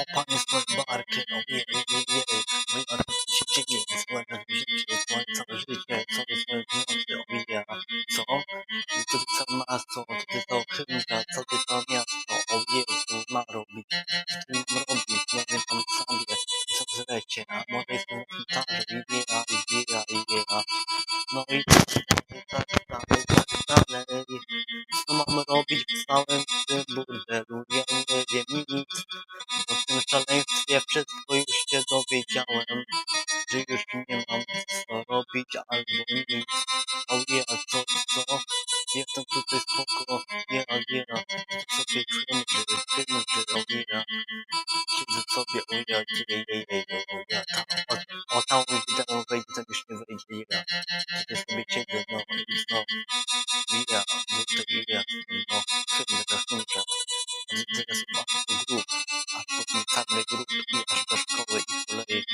O panie swoje barki, ojej, ojej, ojej, ojej, a co tu się dzieje? Słońce życie, słońce życie, co jest moje w nocy, ojej, co? Co ty co masz, co? Co ty to chymka, co ty to miasto, o Jezu, ma robić, co ty mam robić, nie wiem tam sobie, co zlecie, a może jestem na gitarze, ojej, ojej, ojej, no i spoko, ja, ja, sobie czymże, czymże, o ja. Siedzę sobie, o ja, jej, jej, jej, o ja, tam, o, o tam wideo wejdzie, tam już nie wejdzie, ja. Tutaj sobie siedzę, no i? Ja, no to ja, no, chymę, to chymę. Teraz patrzę grup, a potem czarny grup i aż do szkoły i kolei.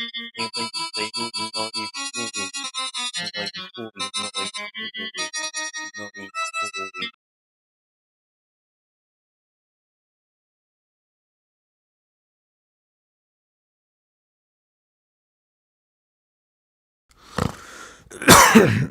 Yeah.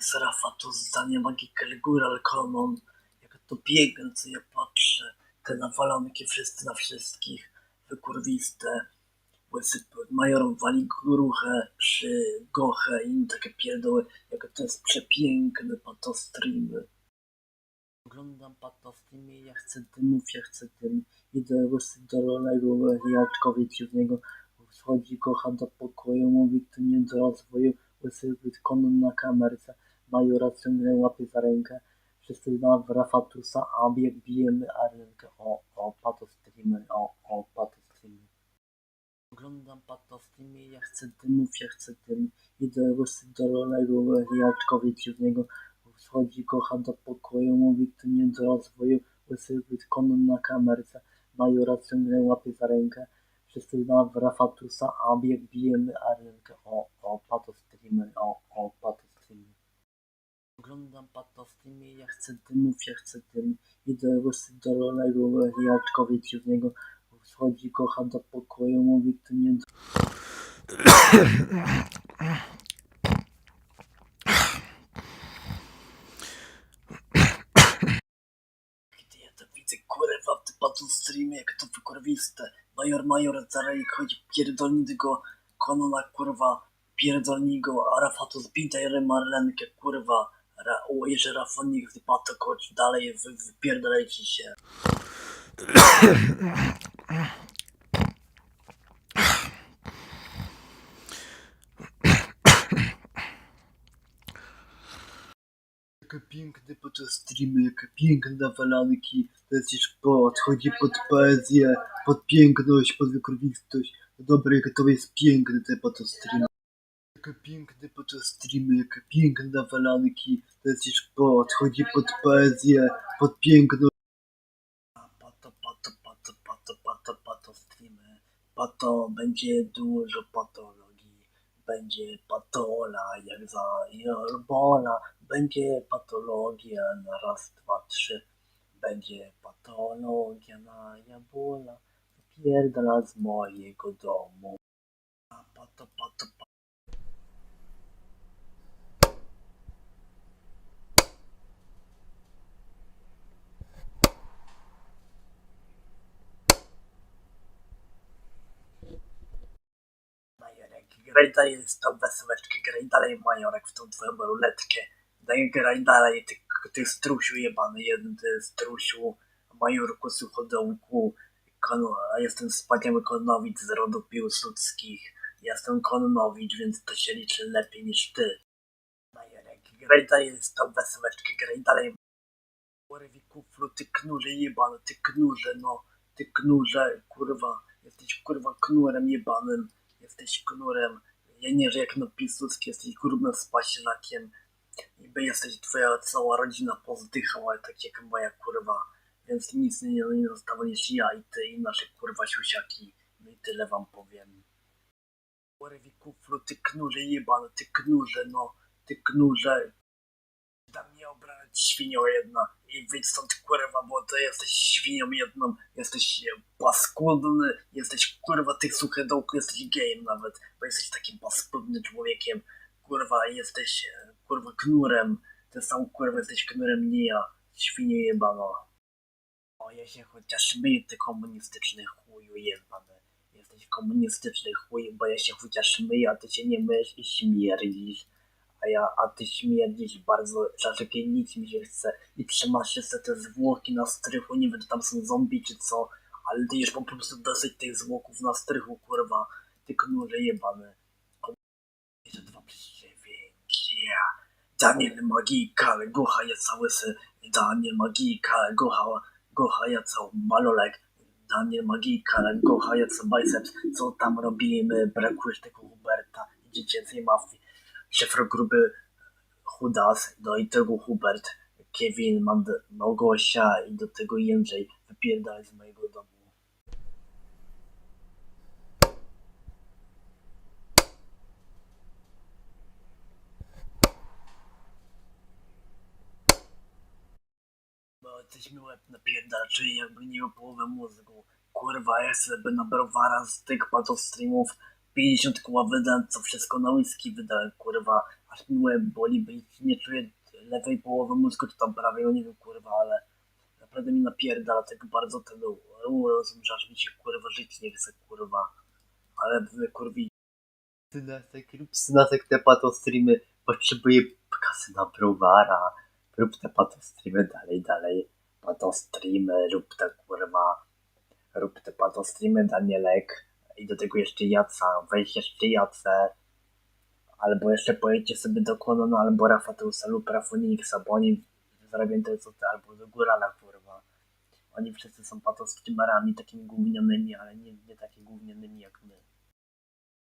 Z Rafa to zdanie Magical Gural Common, jakie to piękne, co ja patrzę, te nawalonki wszyscy na wszystkich, wykurwiste, łysy major wali gruchę przy gochę i takie pierdoły, jakie to jest przepiękne patostreamy. Oglądam patostreamy, ja chcę dymów, ja chcę dym, idę łysy do rolego, jaczkowie dziwnego, Wchodzi, kocha do pokoju, mówi tu nie do rozwoju, łysy konon na kamerce, majora ciągle łapie za rękę, wszyscy na Rafatusa, a bieg bijemy arenkę, o, o, pato streamy, o, o, pato. Oglądam pato streamy, ja chcę dymów, ja chcę dym, idę łysy do rolego, jaczkowie dziwnego, wchodzi, kocha do pokoju, mówi tu nie do rozwoju, łysy konon na kamerce, majora ciągle łapie za rękę, wszyscy na Rafatusa, a bieg bijemy arenkę, o, o, pato streamy, o, o, pato streamy. Oglądam pato streamy, ja chcę dymów, ja chcę dym, idę do rolego, jaczkowie dziwnego, wchodzi, kocha do pokoju, mówi tu nie do... Gdy ja to widzę, kurwa, w tym pato streamie, jak to wykurwiste. Major, major, zarejek, chodzi, pierdolnij konona, kurwa, pierdolnij go, a Rafatu zbitaj Marlenkę, kurwa, Ra, jeszcze Rafonik, pato, chodź dalej, wy, wypierdolejcie się. Jakie piękne podczas streamy, jakie piękne walanki, to już pod, chodzi pod poezję, pod piękność, pod wykrwistość. Dobra, jakie to jest piękne te podczas streamy. Jakie piękne podczas streamy, jakie piękne walanki, to jest już pod, chodzi pod poezję, pod piękność. Pato, pato, pato, pato, pato, pato streamy. Pato, będzie dużo patologii. Będzie patola jak za Jorbola. Będzie patologia na raz, dwa, trzy. Będzie patologia na Jabola. Pierdala z mojego domu. Pato. Majorek, graj dalej z tą wesołeczkę, graj dalej Majorek w tą twoją ruletkę. Daj graj dalej, ty, ty strusiu jebany jeden, ty strusiu, Majorku suchodołku. Jestem wspaniały konowic z rodu piłsudskich. Jestem konowicz, więc to się liczy lepiej niż ty. Majorek, graj dalej z tą wesołeczkę, graj dalej Kurwi kuflu, ty knurze jebany, ty knurze, no. Ty knurze, kurwa. Jesteś kurwa knurem jebanym. Jesteś knurem. Ja nie, że jak na Piłsudski jesteś grubym spaślakiem. Niby jesteś, twoja cała rodzina pozdychała, tak jak moja kurwa. Więc nic nie, zostało niż ja i ty i nasze kurwa siusiaki. No i tyle wam powiem. Kurwi ty knurze jebany, ty knurze, no. Ty knurze. Da mnie obrać świnio jedna i wyjdź stąd kurwa, bo ty jesteś świnią jedną, jesteś paskudny, jesteś kurwa ty suche dołku, jesteś gejem nawet, bo jesteś takim paskudnym człowiekiem, kurwa jesteś e, kurwa knurem, ty sam kurwa jesteś knurem, nie ja, świnie jebano. Ja się chociaż ty komunistyczny chuju jebany. Jesteś komunistyczny chuj, ja się chociaż myję, a ty się nie myjesz i śmierdzisz a ja, a ty śmierdzisz bardzo, że nic mi się chce i trzymasz się sobie te zwłoki na strychu, nie wiem czy tam są zombie czy co, ale ty już po prostu dosyć tych zwłoków na strychu, kurwa, ty knurze jebany. Jeszcze dwa przeciwieńki, Daniel Magika, Gocha je cały sy, Daniel Magika, Gocha, Gocha je cały malolek, Daniel Magika, Gocha je cały biceps, co tam robimy, brakujesz tego Huberta i dziecięcej mafii szefro gruby Chudas, no i tego Hubert, Kevin, Mand- Małgosia i do tego Jędrzej wypierdalaj z mojego domu. Bo jesteśmy łeb napierdalczy jakby nie o połowę mózgu. Kurwa, ja sobie na browara z tych pato streamów 50 koła wydałem, co wszystko na whisky wydałem, kurwa, aż mi łeb boli, bo nie czuję lewej połowy mózgu, czy tam prawej, no nie wiem, kurwa, ale naprawdę mi napierdala tego bardzo tego, rozum, że aż mi się, kurwa, żyć nie chce, kurwa, ale wy, kurwi. Synasek, rób synasek te pato streamy, potrzebuję kasy na browara, rób te pato streamy dalej, dalej, pato streamy, rób te, kurwa, rób te pato streamy, Danielek, i do tego jeszcze Jaca, weź jeszcze Jacę, albo jeszcze pojedźcie sobie do Kononu, albo Rafateusa lub Rafoniksa, bo oni zrobią to co ty, albo do Górala, kurwa. Oni wszyscy są patostreamerami takimi gównianymi, ale nie, nie takimi gównianymi jak my.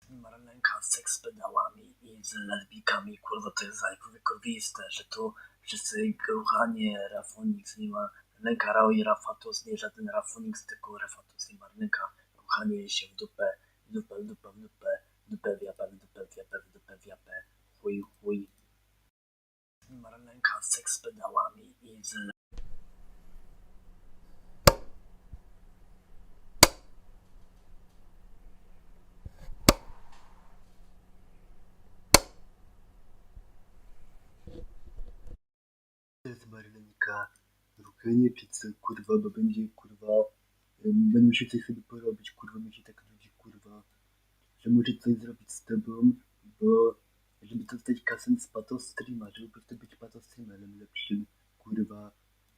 Marlenka z seks pedałami i z lesbikami, kurwa, to jest wykurwiste, że tu wszyscy gruchanie, Rafonix nie ma, Lenka Rao i Rafatus, nie żaden Rafonix, tylko Rafatus i Marlenka kochanie się w dupę, w dupę, w dupę, w dupę, w dupę, w japę, w dupę, w japę, w dupę, w japę, chuj, chuj. Marlenka z seks pedałami i z To jest Marlenka, rukanie czy co, kurwa, bo będzie, kurwa, Będę musiał coś sobie porobić, kurwa, się tak nudzi, kurwa, że może coś zrobić z tobą, bo żeby dostać kasę z pato streama, żeby po prostu być pato streamerem lepszym, kurwa,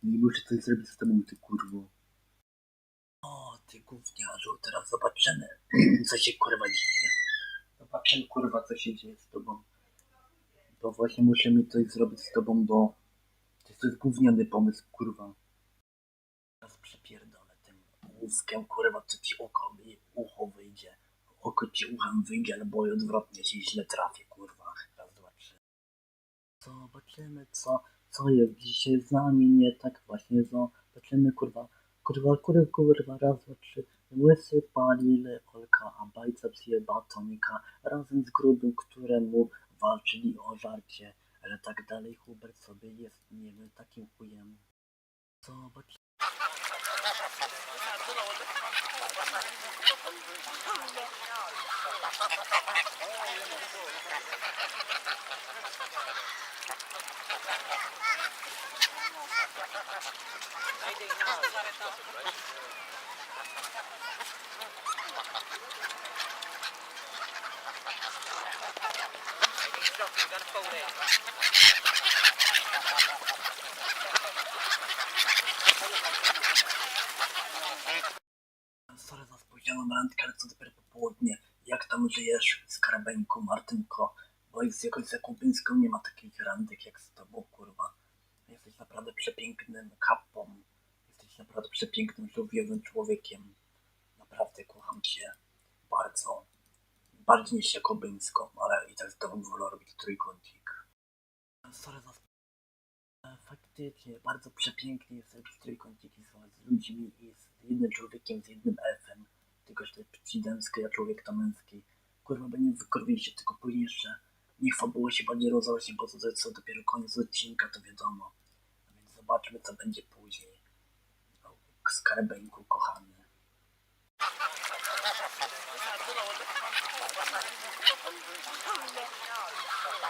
no i muszę coś zrobić z tobą, ty kurwo. O, ty gówniarzu, teraz zobaczymy, co się kurwa dzieje. Zobaczymy, kurwa, co się dzieje z tobą. Bo właśnie muszę mi coś zrobić z tobą, bo to jest gówniany pomysł, kurwa. Teraz przepierdolę tym łówkiem, kurwa, co ci oko, ucho wyjdzie. Oko ci uchem wyjdzie, albo i odwrotnie ci źle trafię, kurwa. Raz, dwa, trzy. Zobaczymy, co, co jest dzisiaj z nami nie tak właśnie, zobaczymy, kurwa, kurwa, kurwa, kurwa, raz, dwa, trzy. Łysy pali lekolka, a biceps je batonika, razem z grubym, któremu walczyli o żarcie. Ale tak dalej Hubert sobie jest, nie wiem, takim chujem. Zobacz. Sorry za spóźnioną randkę, ale co dopiero po południe. Jak tam żyjesz, skarabeńko, Martynko? Bo z jakąś Zakupińską nie ma takich randek jak z tobą, kurwa. Jesteś naprawdę przepięknym kapą. Jesteś naprawdę przepięknym, żółwiowym człowiekiem. Naprawdę kocham cię. Bardzo. Bardziej niż Jakobyńską, ale i tak bym wolał robić trójkącik. Sorry za E, Faktycznie, bardzo przepięknie jest robić trójkąciki z, ludźmi i z jednym człowiekiem, z jednym elfem. Tylko, że to jest płci a człowiek to męski. Kurwa, by nie wykorwili się, tylko później jeszcze niech fabuła się bardziej rozrośnie, bo to jest dopiero koniec odcinka, to wiadomo. A więc zobaczmy, co będzie później. O, Skarbeńku, kochany.